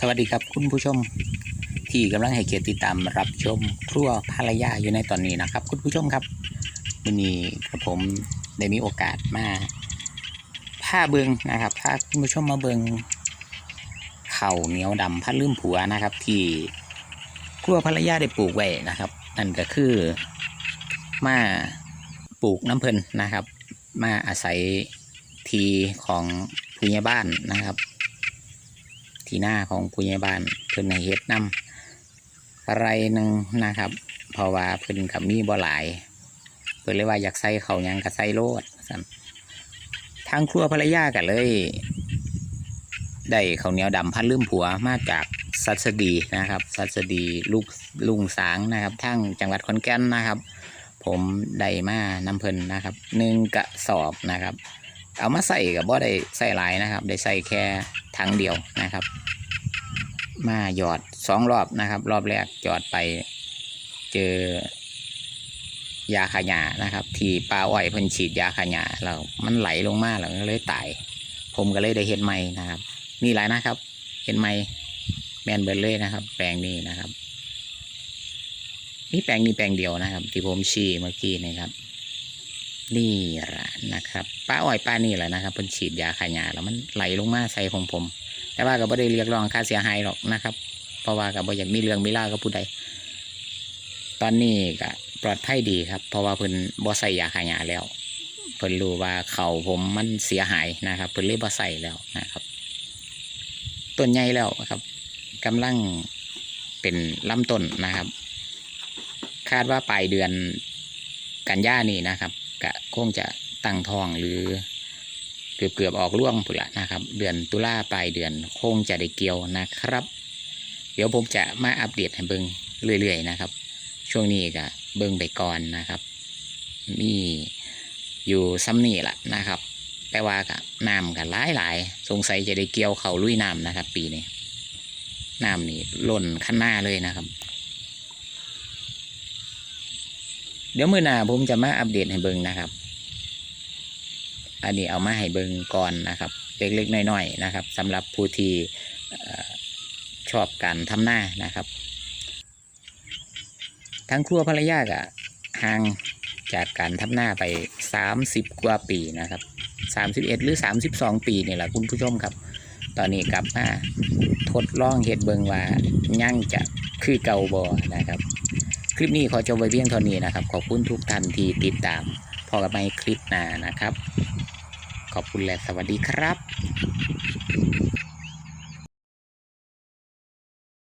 สวัสดีครับคุณผู้ชม ที่กำลังให้เกียรติติดตามรับชมครัวภรรยาอยู่ในตอนนี้นะครับ คุณผู้ชมครับวันนี้กระผมได้มีโอกาสมาผ้าเบิงนะครับพาคุณผู้ชมมาเบิงเข่าเหนียวดำพัดลืมผัวนะครับ ที่ครัวภรรยาได้ปลูกไว้นะครับนั่นก็คือมาปลูกน้ำเพลินนะครับ มาอาศัยทีของผู้ใหญ่บ้านนะครับ ที่หน้าของผู้ใหญ่บ้านเพิ่นให้เฮ็ดนำไรหนึ่งนะครับเพราะว่าเพิ่นกับมีบ่หลายเพิ่นเลยว่าอยากใส่เขายังก็ใส่โลดสั่นทางครัวภรรยากันเลย ได้ข้าวเหนียวดำพันลืมผัวมาจากสัสดีนะครับ สัสดีลูกลุงสางนะครับทั้งจังหวัดขอนแก่นนะครับ ผมได้มาน้ำเพิ่นนะครับหนึ่งกระสอบนะครับ เอามาใส่กับบ่ได้ใส่หลายนะครับ ได้ใส่แค่ถังเดียวนะครับ มาหยอดสองรอบนะครับ รอบแรกหยอดไปเจอยาขยานะครับ ที่ปลาอ้อยเพิ่นฉีดยาขยาแล้วมันไหลลงมาแล้วก็เลยตาย ผมก็เลยได้เห็นใหม่นะครับนี่หลายนะครับ เห็นไหม่แมนเบิร์เลยนะครับ แปลงนี้นะครับนี่แปลงนี้แปลงเดียวนะครับ ที่ผมชี้เมื่อกี้นะครับ นี่ละนะครับป้าอ้อยป้านี่แหละนะครับเป็นฉีดยาขายาแล้วมันไหลลงมาใส่ของผม แต่ว่าก็ไม่ได้เรียกร้องค่าเสียหายหรอกนะครับ เพราะว่าก็บ่อยากมีเรื่องมีเล่าวกับผู้ใดตอนนี้ก็ปลอดภัยดีครับ เพราะว่าเพิ่นบ่ใส่ยาขายาแล้วเพิ่นรู้ว่าเขาผมมันเสียหายนะครับเพิ่นเลยบ่ใส่แล้วนะครับต้นใหญ่แล้วครับกำลังเป็นลำต้นนะครับ คาดว่าปลายเดือนกันยานี่นะครับ ก็คงจะตั้งท้องหรือเกือบเกือบๆออกร่วงพุ่นละนะครับ เดือนตุลาปลายเดือนคงจะได้เกี่ยวนะครับ เดี๋ยวผมจะมาอัปเดตให้เบิงเรื่อยๆนะครับ ช่วงนี้ก็เบิงไปก่อนนะครับมีอยู่ซ้ำนี่แหละนะครับ แต่ว่าก็น้ำกันหลายหลายๆสงสัยจะได้เกี่ยวเขาลุยน้ำนะครับ ปีนี้น้ำนี่ล้นขั้นหน้าเลยนะครับ เดี๋ยวมื้อหน้าผมจะมาอัปเดตให้เบิ่งนะครับ อันนี้เอามาให้เบิ่งก่อนนะครับ เล็กๆน้อยๆนะครับสำหรับผู้ที่ชอบการทำหน้านะครับ ทั้งครัวภรรยาก็ห่างจากการทำหน้าไป 30 กว่าปีนะครับ 31 หรือ 32 ปีนี่แหละคุณผู้ชมครับ ตอนนี้กลับมาทดลองเฮ็ดเบิงว่ายั่งจะคือเก่าบ่นะครับ คลิปนี้ขอจบไว้เพียงเท่านี้นะครับ ขอบคุณทุกท่านที่ติดตามพอกับไม่คลิปหน้านะครับ ขอบคุณและสวัสดีครับ